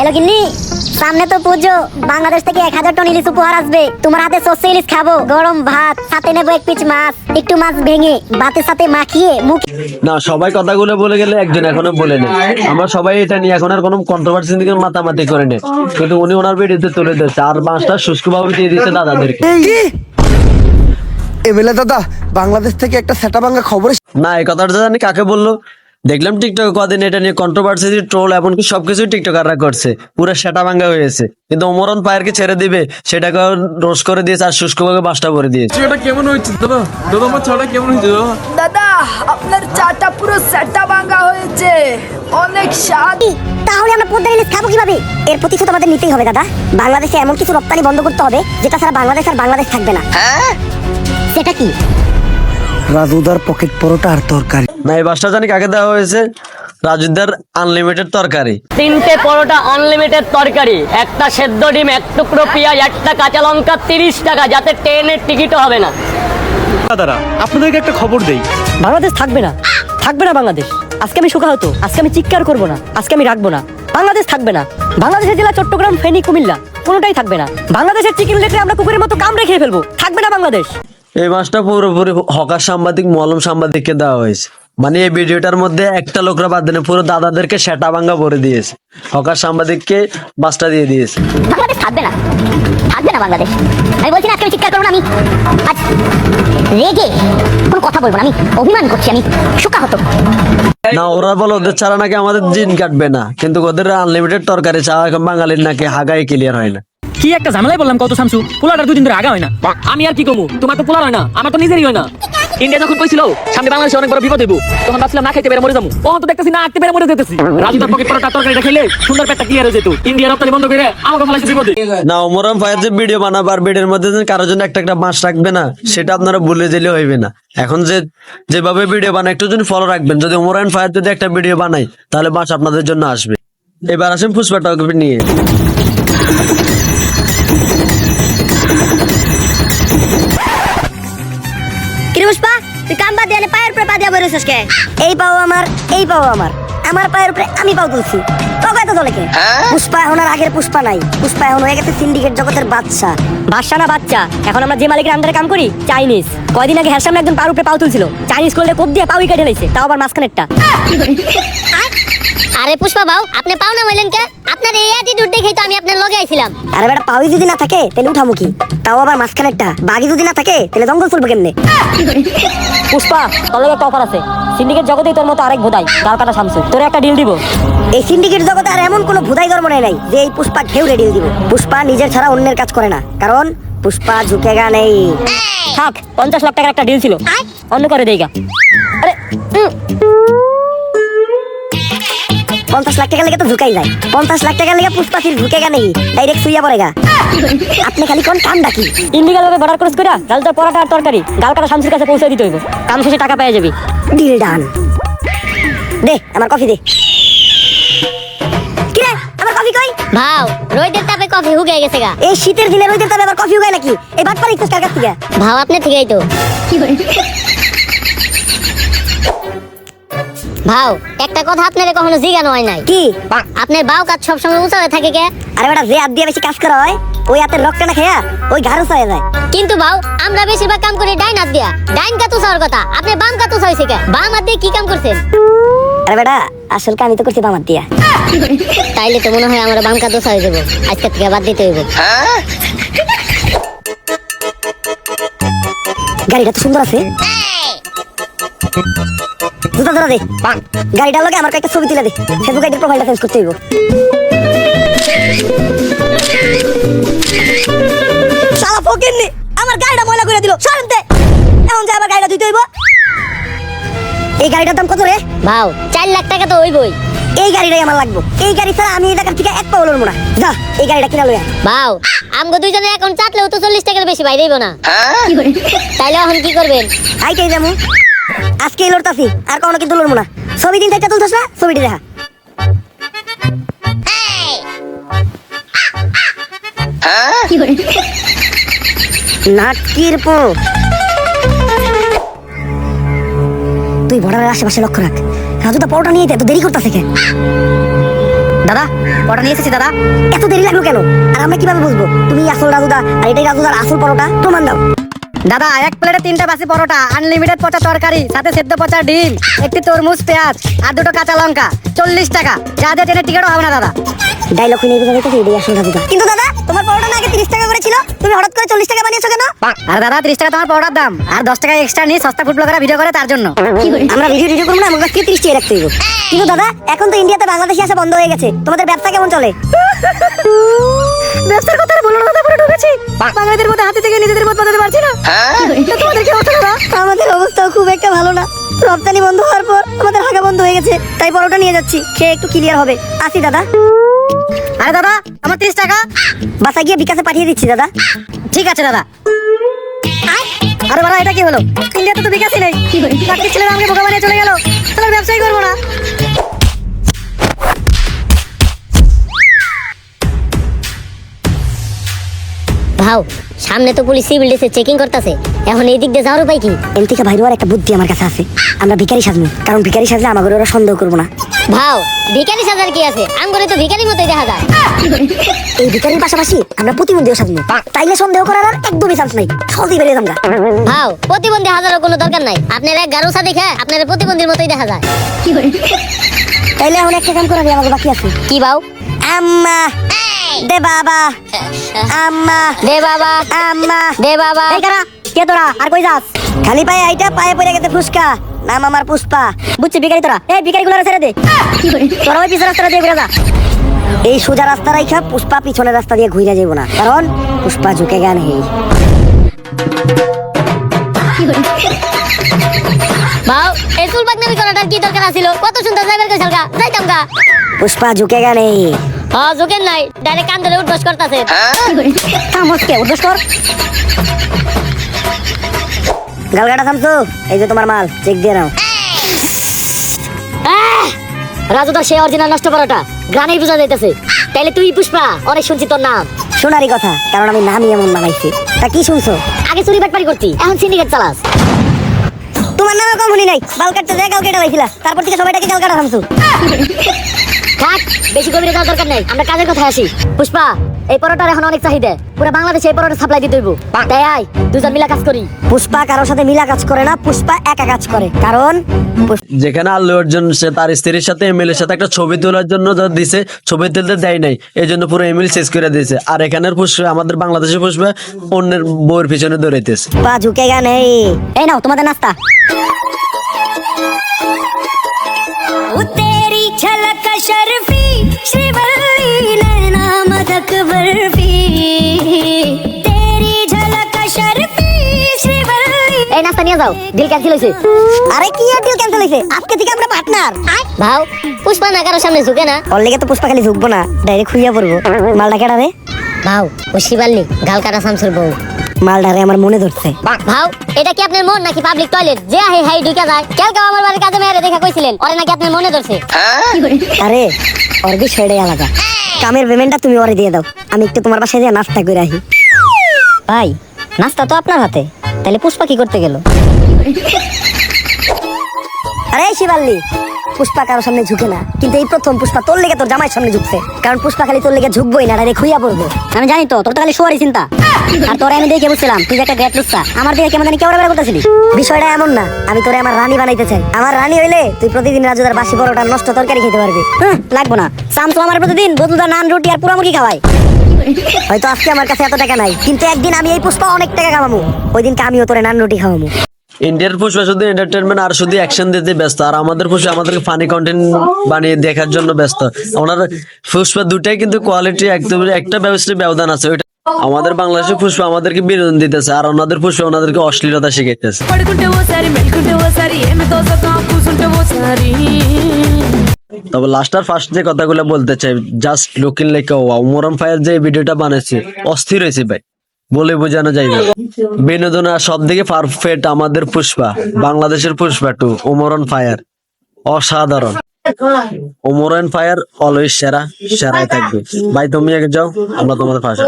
Hello গিন্নি সামনে তো পুজো। বাংলাদেশ থেকে এক হাজার টন ইলিশ উপহার আসবে। তোমার হাতে সর্ষে ইলিশ খাব। গরম ভাত সাথে নেব এক পিচ মাছ। একটু মাছ ভেঙে ভাতের সাথে মাখিয়ে মুখ না সবাই কথাগুলো বলে গেলে একজন এখনও বলে নেই। আমরা সবাই এটা নিয়ে এখন আর কোনো কন্ট্রোভার্সি দিকে মাতামাতি করে নেই। কিন্তু উনি ওনার ভিডিওতে তুলে দিচ্ছে আর মাছটা শুষ্কভাবে দিয়ে দিচ্ছে দাদাদেরকে। কি? এমএলএ দাদা বাংলাদেশ থেকে একটা সেটা ভাঙ্গা খবর না এই কথাটা জানি কাকে বলল? দেখলাম টিকটক কদিন এটা নিয়ে কন্ট্রোভার্সি ট্রোল এমনকি সবকিছু টিকটকাররা করছে। পুরো সেটা ভাঙ্গা হয়েছে কিন্তু অমরন পায়েরকে ছেড়ে দিবে সেটাকে রোজ করে দিয়েছে আর শুষ্ক শুষ্কভাবে বাসটা করে দিয়েছে। ছড়াটা কেমন হয়েছে দাদা? দাদা আমার ছড়াটা কেমন হয়েছে দাদা? আপনার চাটা পুরো সেটা ভাঙা হয়েছে। অনেক স্বাদ। তাহলে আমরা পদ্মার ইলিশ খাব কীভাবে? এর প্রতিশোধ আমাদের নিতেই হবে দাদা। বাংলাদেশে এমন কিছু রপ্তানি বন্ধ করতে হবে যেটা ছাড়া বাংলাদেশ আর বাংলাদেশ থাকবে না। সেটা কি? রাজুদার পকেট পরোটা আর তরকারি। না এই বাসটা জানি কাকে দেওয়া হয়েছে? রাজুদার আনলিমিটেড তরকারি। তিনটে পরোটা আনলিমিটেড তরকারি একটা সেদ্ধ ডিম এক টুকরো পেঁয়াজ একটা কাঁচা লঙ্কা তিরিশ টাকা যাতে ট্রেনের টিকিটও হবে না। দাদারা আপনাদেরকে একটা খবর দেই। বাংলাদেশ থাকবে না থাকবে না বাংলাদেশ। আজকে আমি সুখা হতো আজকে আমি চিৎকার করব না আজকে আমি রাখব না। বাংলাদেশ থাকবে না বাংলাদেশের জেলা চট্টগ্রাম ফেনী কুমিল্লা কোনোটাই থাকবে না। বাংলাদেশের চিকেন লেটে আমরা কুকুরের মতো কামড়ে খেয়ে ফেলব থাকবে না বাংলাদেশ। এই মাসটা পুরোপুরি হকার সাংবাদিক মলম সাংবাদিককে দেওয়া হয়েছে। মানে এই ভিডিওটার মধ্যে একটা লোকরা বাদ দিনে পুরো দাদাদেরকে সেটা ভাঙ্গা ভরে দিয়েছে। হকার সাংবাদিককে বাসটা দিয়ে দিয়েছে। বাংলাদেশ থাকবে না। থাকবে না বাংলাদেশ। আমি বলছি না আজকে চিৎকার করব না আমি আজ রেগে কোনো কথা বলব না আমি অভিমান করছি আমি হতো না ওরা বলো ওদের ছাড়া নাকি আমাদের দিন কাটবে না। কিন্তু ওদের আনলিমিটেড তরকারি চা এখন বাঙালির নাকি হাগাই ক্লিয়ার হয় না। কি একটা ঝামেলাই বললাম কত শামসু? পোলাটার দুদিন ধরে আগা হয় না। আমি আর কি কমু তোমার তো পোলার হয় না, আমার তো নিজেরই হয় না। ইন্ডিয়া যখন কইছিল, সামনে বাংলাদেশে অনেক বড় বিপদ হইব, তখন ভাবছিলাম না খাইতে পেরে মরে যাব। তখন তো দেখতেছি না আটতে পেরে মরে যেতেছি। রাজুদার পকেট পরোটা তরকারিটা খেলে সুন্দর পেটটা ক্লিয়ার হয়ে যেত। ইন্ডিয়া রপ্তানি বন্ধ করে আমাকে ফলাইছে বিপদে। না ওমরান ফায়ার যে ভিডিও বানাবে আর ভিডিওর মধ্যে কারোর জন্য একটা একটা মাস রাখবে না, সেটা আপনারা ভুলে দিলে হইবে না। এখন যে, যেভাবে ভিডিও বানায়, একটু যদি ফলো রাখবেন। যদি ওমরান ফায়ার যদি একটা ভিডিও বানাই তাহলে মাস আপনাদের জন্য আসবে। এবার আসেন টকবে নিয়ে। পায়ের উপরে পা দিয়া বেরোছিস কে? এই পাও আমার এই পাও আমার। আমার পায়ের উপরে আমি পাও তুলছি। তোকে এত চলে কে? পুষ্পা এখন আর আগের পুষ্পা নাই। পুষ্পা এখন হয়ে গেছে সিন্ডিকেট জগতের বাদশা। বাদশা না বাচ্চা। এখন আমরা যে মালিকের আন্ডারে কাম করি চাইনিজ কয়দিন আগে হ্যার সামনে একজন পার উপরে পাও তুলছিল। চাইনিজ করলে কোপ দিয়ে পাউই কেটে লাইছে তাও আবার মাঝখানেরটা। আরে পুষ্পা বাউ আপনি পাও না বললেন কে? আপনার এই দেখেই তো আমি আপনার লগে আইছিলাম। আরে বেটা পাউই যদি না থাকে তাহলে উঠামু কি? তাও আবার মাঝখানেরটা বাঘি যদি না থাকে তাহলে জঙ্গল চলবে কেমনে? পুষ্পা তোর একটা অফার আছে। সিন্ডিকেট জগতেই তোর মতো আরেক ভোদাই গাল কাটা শামসু। তোরে একটা ডিল দিব। এই সিন্ডিকেট জগতে আর এমন কোনো ভুদাই ধর্ম নেই নাই যে এই পুষ্পা ঘেউ রেডি দিব। পুষ্পা নিজের ছাড়া অন্যের কাজ করে না। কারণ পুষ্পা ঝুঁকেগা নেই। থাক পঞ্চাশ লাখ টাকার একটা ডিল ছিল। অন্য করে দেইগা আরে পঞ্চাশ লাখ টাকা লেগে তো ঝুঁকাই যায়। পঞ্চাশ লাখ টাকা লেগে পুষ্পা ফির ঝুঁকেগা নেই ডাইরেক্ট শুইয়া পড়েগা আপনি খালি কোন কাম ডাকি ইন্ডিগা লগে বর্ডার ক্রস কইরা গালটার পরাটা আর তরকারি গাল কাটা শামসুর কাছে পৌঁছে দিতে হইব। কাম শেষে টাকা পেয়ে যাবি। ডিল ডান দে আমার কফি দে। কিরে আমার কফি কই? ভাও রোদের তাপে কফি হুগে গেছে গা। এই শীতের দিনে রোদের তবে আবার কফি উগায় নাকি? এই ভাত পারি কার কাছ থেকে? ভাও আপনি থেকেই তো। ভাও একটা কথা আপনারে কখনো জিজ্ঞানো হয় নাই। কি? আপনার বাউ কাজ সবসময় উঁচা হয়ে থাকে কে? আরে বেটা যে হাত দিয়ে বেশি কাজ করা হয় ওই হাতের রক্তটা না খেয়া ওই ঘাড় হয়ে যায়। কিন্তু ভাও আমরা বেশিরভাগ কাম করি ডাইন হাত দিয়া। ডাইন কাতু হওয়ার কথা আপনি বাম কাতু হয়েছে কে? বাম হাত দিয়ে কি কাম করছেন? আরে বেটা আসল কাম তো করছি বামার দিয়া। তাইলে তো মনে হয় আমরা বাম কাতু হয়ে যাব। আজকে থেকে বাদ দিতে হইব। গাড়িটা তো সুন্দর আছে। জুতা ধরা দে। গাড়িটার লগে আমার কয়েকটা ছবি তুলে দে। ফেসবুক আইডির প্রোফাইলটা চেঞ্জ করতে হইব। শালা ফকিন্নি আমার গাড়িটা ময়লা করে দিল। সরতে এখন যে আবার গাড়িটা ধুইতে হইব। এই গাড়িটার দাম কত রে? ভাও চার লাখ টাকা তো হইবই। এই গাড়িটাই আমার লাগবে। এই গাড়ি ছাড়া আমি এই এলাকার থেকে এক পাও লড়বো না। যা এই গাড়িটা কিনা লইয়া ভাও আমগো দুইজনের এখন চাটলেও তো চল্লিশ টাকার বেশি বাইরেইব না। তাইলে এখন কি করবেন? আইটাই যাব আজকে লড়তাছি আর কখনো কিন্তু লড়বো না। ছবি দিন চারটা তুলছস না ছবিটি দেখা। নাটকির পো তুই বর্ডারের আশেপাশে লক্ষ্য রাখ। রাজু দা পরোটা নিয়ে এত দেরি করতেছে কে? দাদা পরোটা নিয়ে এসেছি দাদা। এত দেরি লাগল কেন? আর আমরা কীভাবে বুঝব? তুমি আসল রাজুদা আর এটাই রাজুদার আসল পরোটা। প্রমাণ দাও। দাদা এক প্লেটে তিনটা বাসি পরোটা আনলিমিটেড পচা তরকারি সাথে সেদ্ধ পচা ডিম একটি তরমুজ পেঁয়াজ আর দুটো কাঁচা লঙ্কা। চল্লিশ টাকা। যা দিয়ে ট্রেনের টিকিটও হবে না দাদা। ডাইলগ বুঝা রাজুদা কিন্তু দাদা তোমার পরোটা না আগে তিরিশ টাকা করে ছিল তুমি হঠাৎ করে চল্লিশ টাকা বানিয়েছো কেন? আর দাদা ত্রিশ টাকা তোমার পরোটার দাম। আর দশ টাকা এক্সট্রা নিয়ে সস্তা ফুড ব্লগাররা ভিডিও করে তার জন্য। আমরা ভিডিও ভিডিও করব না আমাকে তিরিশ টাকা রাখতে হইব। কিন্তু দাদা এখন তো ইন্ডিয়াতে বাংলাদেশে আসা বন্ধ হয়ে গেছে। তোমাদের ব্যবসা কেমন চলে? ব্যবসার কথা বলো না পুরো ঢুকেছি বাঙালিদের মধ্যে হাতে থেকে নিজেদের মত বাজাতে পারছি না। তো তোমাদের কি অবস্থা দাদা আমাদের অবস্থা খুব একটা ভালো না। রপ্তানি বন্ধ হওয়ার পর আমাদের হাগা বন্ধ হয়ে গেছে তাই পরোটা নিয়ে যাচ্ছি। খেয়ে একটু ক্লিয়ার হবে। আসি দাদা। আরে দাদা আমার তিরিশ টাকা। বাসা গিয়ে বিকাশে পাঠিয়ে দিচ্ছি দাদা। ঠিক আছে দাদা। আরে বাড়া এটা কি হলো? ইন্ডিয়াতে তো বিকাশই নেই। চাকরি ছেলেরা আমাকে বোকা বানিয়ে চলে গেল। তাহলে ব্যবসাই করব না। ভাও সামনে তো পুলিশ সিভিল ডিসে চেকিং করতেছে। এখন এই দিক দিয়ে যাওয়ার উপায় কি? এর থেকে ভাইরুয়ার একটা বুদ্ধি আমার কাছে আছে। আমরা ভিখারি সাজবো কারণ ভিখারি সাজলে আমাকে ওরা সন্দেহ করব না। ভাও ভিখারি সাজার কি আছে? আমগরে তো ভিখারির মতোই দেখা যায়। এই ভিখারির পাশাপাশি আমরা প্রতিবন্ধীও সাজবো। তাইলে সন্দেহ করার আর একদমই চান্স নাই। সহজেই বেরিয়ে আমরা। ভাও প্রতিবন্ধী হাজারও কোনো দরকার নাই। আপনার গারুসা দেখে আপনার প্রতিবন্ধীর মতোই দেখা যায়। তাইলে এখন একটা কাম করাবি আমাকে বাকি আছে। কি ভাও? আম্মা! দে বাবা। আম্মা। দে বাবা। আম্মা। দে বাবা। এই কারা কে তোরা? আর কই যাস? খালি পায়ে আইটা পায়ে পড়ে গেছে ফুসকা। নাম আমার পুষ্পা। বুঝছি ভিখারি তোরা। এই ভিখারি গুলো ছেড়ে দে। তোরা ওই পিছের রাস্তা দিয়ে ঘুরে যা। এই সোজা রাস্তা রাইখা পুষ্পা পিছনের রাস্তা দিয়ে ঘুরে যাব না। কারণ পুষ্পা ঝুঁকে জ্ঞান হেই ভাও এই চুল বাগনামি করাটার কি দরকার আছিল? কত সুন্দর কইছাল গা যাইতাম গা। পুষ্পা ঝুঁকে জ্ঞান হেই হ্যাঁ ঝুঁকেন নাই ডাইরেক্ট কান ধরে উঠবস করতেছে। থামসকে কর। গালগাটা থামছো এই যে তোমার মাল চেক দিয়ে নাও। রাজুদার সে অরিজিনাল নষ্ট পরোটা গ্রানেই বোঝা যাইতেছে তাইলে তুই পুষ্পা অনেক শুনছি তোর নাম। শোনারই কথা কারণ আমি নামই এমন বানাইছি। তা কি শুনছো? আগে চুরি বাটপারি করতি এখন সিন্ডিকেট চালাস। তোমার নামে কম শুনি নাই বাল কাটতে যায় কাল কেটে তারপর থেকে সবাইটাকে কাল কাটা থামছো। থাক বেশি গভীরে যাওয়ার দরকার নাই আমরা কাজের কথা আসি। পুষ্পা এই পরোটার এখন অনেক চাহিদা। পুরো বাংলাদেশে এই পরোটা সাপ্লাই দিতে হইব। তাই আয় দুজন মিলা কাজ করি। পুষ্পা কারোর সাথে মিলা কাজ করে না পুষ্পা একা কাজ করে। কারণ যেখানে আল্লু অর্জুন সে তার স্ত্রীর সাথে এমএলএর সাথে একটা ছবি তোলার জন্য যা দিছে ছবি তুলতে দেয় নাই। এই জন্য পুরো এমএল শেষ করে দিয়েছে। আর এখানের পুষ্পে আমাদের বাংলাদেশের পুষ্পা অন্যের বউয়ের পিছনে দৌড়াইতেছে। পা ঝুঁকে গা নেই। এই নাও তোমাদের নাস্তা। शर्फी श्रीवल्ली नैना मदक बर्फी तेरी झलक शर्फी श्रीवल्ली এই নাস্তা নিয়ে যাও ডিল ক্যান্সেল হয়েছে আরে কি আর ডিল ক্যান্সেল হইছে আজকে থেকে আমরা পার্টনার ভাও পুষ্পা না কারোর সামনে ঝুঁকে না ওর লেগে তো পুষ্পা খালি ঝুঁকবো না ডাইরেক্ট খুইয়া পড়বো মালটা কেডা রে ভাও ও শিবাল্লি গাল কাটা শামসুর বউ মালটারে আমার মনে ধরছে। ভাও এটা কি আপনার মন নাকি পাবলিক টয়লেট যে আহে হাই ঢুকে যায়। কেউ আমার বাড়ির কাজে মেয়েরে দেখা কইছিলেন। ওরে নাকি আপনার মনে ধরছে? আরে ওর বিষয়টাই আলাদা। কামের পেমেন্টটা তুমি ওরে দিয়ে দাও। আমি একটু তোমার বাসায় দিয়ে নাস্তা করে আহি ভাই নাস্তা তো আপনার হাতে। তাহলে পুষ্পা কি করতে গেল? আরে শিবাল্লি পুষ্পা কারোর সামনে ঝুঁকে না। কিন্তু এই প্রথম পুষ্পা তোর লেগে তোর জামাইয়ের সামনে ঝুঁকছে। কারণ পুষ্পা খালি তোর লেগে ঝুঁকবোই না ডাইরেক্ট খুইয়া পড়ব। আমি জানি তো তোর তো খালি শোয়ারই চিন্তা। আর তোরে আমি দেখে বুঝছিলাম তুই যে একটা গ্রেট লুচ্ছা। আমার দিকে কেমন জানি কেউ বেড়া করতেছিলি? বিষয়টা এমন না আমি তোরে আমার রানী বানাইতে চাই। আমার রানী হইলে তুই প্রতিদিন রাজুদার বাসি বড়টা নষ্ট তরকারি খেতে পারবি। লাগবো না। সামসু আমার প্রতিদিন বদুদা নান রুটি আর পুরা মুরগি খাওয়াই হয়তো আজকে আমার কাছে এত টাকা নাই কিন্তু একদিন আমি এই পুষ্পা অনেক টাকা কামাবো ওই দিনকে আমিও তোরে নান রুটি খাওয়াবো ইন্ডিয়ার পুষ্পা শুধু এন্টারটেনমেন্ট আর শুধু অ্যাকশন দিতে ব্যস্ত। আর আমাদের পুষ্পা আমাদেরকে ফানি কন্টেন্ট বানিয়ে দেখার জন্য ব্যস্ত। ওনার পুষ্পা দুটাই কিন্তু কোয়ালিটি একদম একটা ব্যবস্থা ব্যবধান আছে ওইটা আমাদের বাংলাদেশের পুষ্পা আমাদেরকে বিনোদন দিতেছে আর ওনাদের পুষ্পা ওনাদেরকে অশ্লীলতা শিখাইতেছে। তবে লাস্ট আর ফার্স্ট যে কথাগুলো বলতে চাই জাস্ট লুকিং লাইক ওয়া মোরম ফায়ার যে ভিডিওটা বানিয়েছে অস্থির হয়েছে ভাই। বলে বোঝানো যায় না। বিনোদন আর সব থেকে পারফেক্ট আমাদের পুষ্পা, বাংলাদেশের পুষ্পা টু, ওমরন ফায়ার, অসাধারণ। ওমরন ফায়ার অলওয়েজ সেরা, সেরাই থাকবে। ভাই, তুমি আগে যাও, আমরা তোমাদের পাশে।